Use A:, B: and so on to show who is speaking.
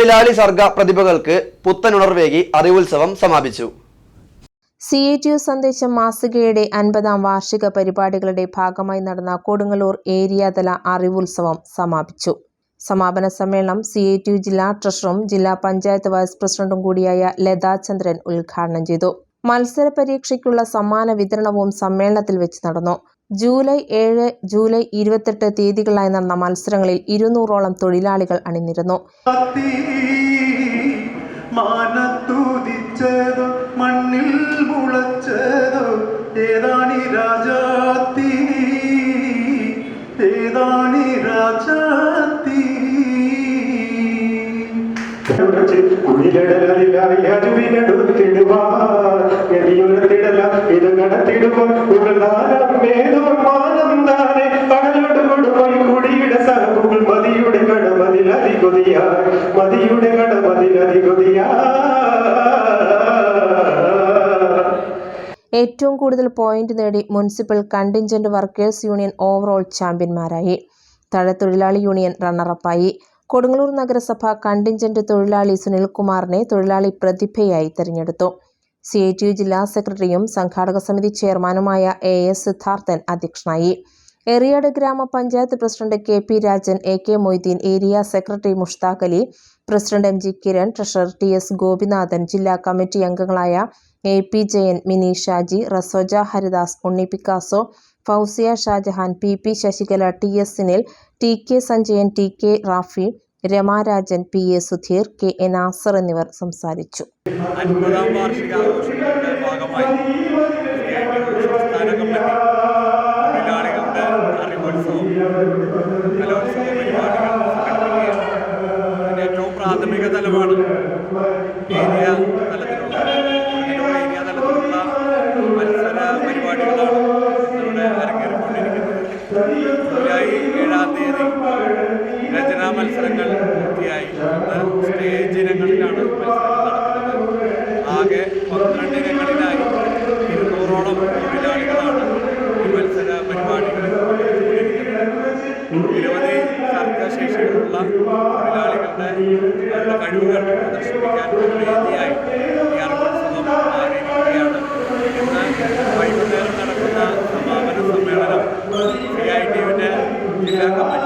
A: തൊഴിലാളി സർഗ പ്രതിഭകൾക്ക് പുത്തനുണർവേകി അറിവുത്സവം സമാപിച്ചു.
B: C A T U സന്ദേശം മാസികയുടെ അൻപതാം വാർഷിക പരിപാടികളുടെ ഭാഗമായി നടന്ന കൊടുങ്ങല്ലൂർ ഏരിയാതല അറിവുത്സവം സമാപിച്ചു. സമാപന സമ്മേളനം സി എ ടി യു ജില്ലാ ട്രഷറും ജില്ലാ പഞ്ചായത്ത് വൈസ് പ്രസിഡന്റും കൂടിയായ ലതാ ചന്ദ്രൻ ഉദ്ഘാടനം ചെയ്തു. മത്സര പരീക്ഷയ്ക്കുള്ള സമ്മാന വിതരണവും സമ്മേളനത്തിൽ വെച്ച് നടന്നു. ജൂലൈ ഏഴ് ജൂലൈ ഇരുപത്തെട്ട് തീയതികളായി നടന്ന മത്സരങ്ങളിൽ ഇരുന്നൂറോളം തൊഴിലാളികൾ അണിനിരുന്നു.
C: മണ്ണിൽ രാജാത്തി
B: ഏറ്റവും കൂടുതൽ പോയിന്റ് നേടി municipal contingent workers union overall ചാമ്പ്യന്മാരായി തഴത്തൊഴിലാളി യൂണിയൻ റണ്ണറപ്പായി കൊടുങ്ങല്ലൂർ നഗരസഭ കണ്ടിൻജന്റ് തൊഴിലാളി സുനിൽകുമാറിനെ തൊഴിലാളി പ്രതിഭയായി തെരഞ്ഞെടുത്തു. സി ഐ ടി യു ജില്ലാ സെക്രട്ടറിയും സംഘാടക സമിതി ചെയർമാനുമായ എ എസ് സിദ്ധാർത്ഥൻ അധ്യക്ഷനായി. Eriyad grama panchayat president K P Rajan A K Moideen area secretary Mushtaq Ali president M G Kiran treasurer T S Gopinathan ജില്ലാ കമ്മിറ്റി അംഗങ്ങളായ A P Jayan Mini Shaji Rasoja Haridas Unni Picasso Fousiya Shajahan P P Sasikala T S Sunil T K Sanjayan T K Rafi Ramarajan P A Sudheer K A Nasar എന്നിവർ സംസാരിച്ചു.
D: അൻപതാം വാർഷികാഘോഷങ്ങളുടെ ഭാഗമായി ഏറ്റവും പ്രാഥമിക തലമാണ് area തലത്തിലുള്ള തൊഴിലാളികളുടെ നല്ല കഴിവുകൾ പ്രദർശിപ്പിക്കാൻ വേദിയായി കേരള സഭ മാറിയിരിക്കുകയാണ് ഇന്ന് വൈകുന്നേരം നടക്കുന്ന സമാപന സമ്മേളനം ജില്ലാ കമ്മിറ്റി